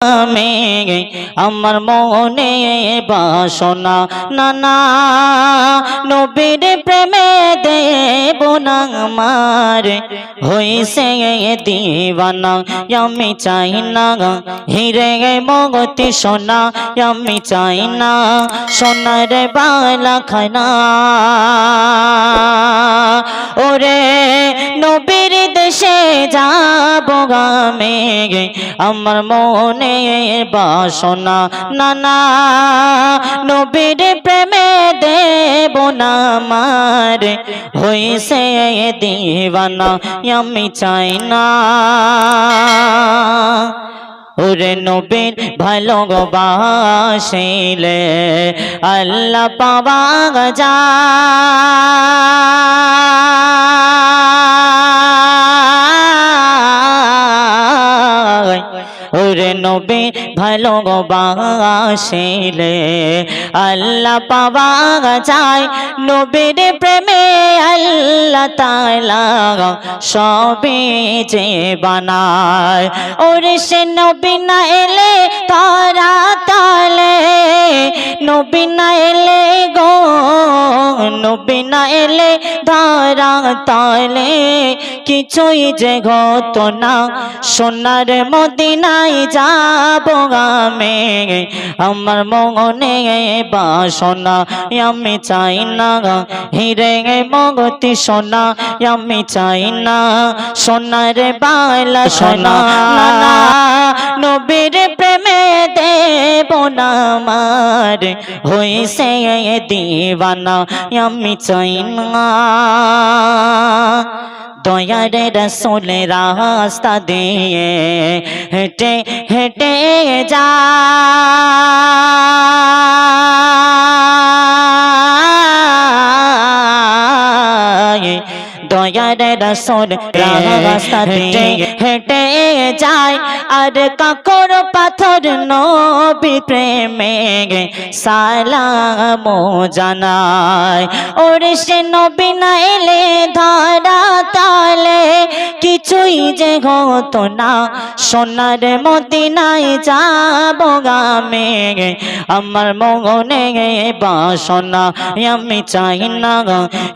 আমি আমার মনে বাসনা নানা নবীর প্রেমে দেব না আমার। হইছে দিবানা আমি চাই না হিরে মগতি সোনা, আমি চাই না সোনার বালা খানা। গামে আমার মনে বাসনা। নানা নবীর প্রেমে দেব না আমার হইছে দিবানা আমি চাই না। ওরে নবীর ভালোবাসিলে আল্লাহ পাওয়া যায়। ওরে নবী ভালোবাসিলে আল্লাহ পাওয়া যায় নবীর প্রেমে, আল্লাহ তালা সবে যে বানায়। ওরে সে নবী না এলে তারা তালে, নবী না এলে গো নবী না এলে ধারা তালে, কিছুই যে ঘট না। সোনার মদিনায় যাব আমি, আমার মনে বাসনা, আমি চাই না। হিরে মগতি সোনা, আমি চাই না। সোনার বালা সোনা নবীর দেব হয়েছে দিবানা আমি চাই না। দয়ার রসুল রাস্তা দিয়ে হেঁটে হেঁটে যায় দয়ার রসুল রাস্তা হেঁটে যায়। আর কাকর পাথর নবী প্রেমে সালাম জানায়। ওর সে নবী না এলে হতো না সোনার মদিনায় যাব গামে আমার মগনে বাসনা। আমি চাই না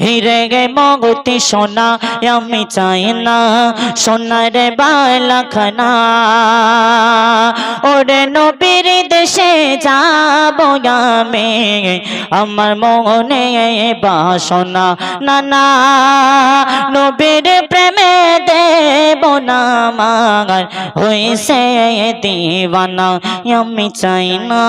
হিরে গে মগতি সোনা, আমি চাই না সোনার বালাখানা। ওরে নবীর দেশে যাব আমি আমার মনে বাসনা। নানা নবীর প্রেমে দেব না মাগার হয়েছে দিবানা আমি চাই না।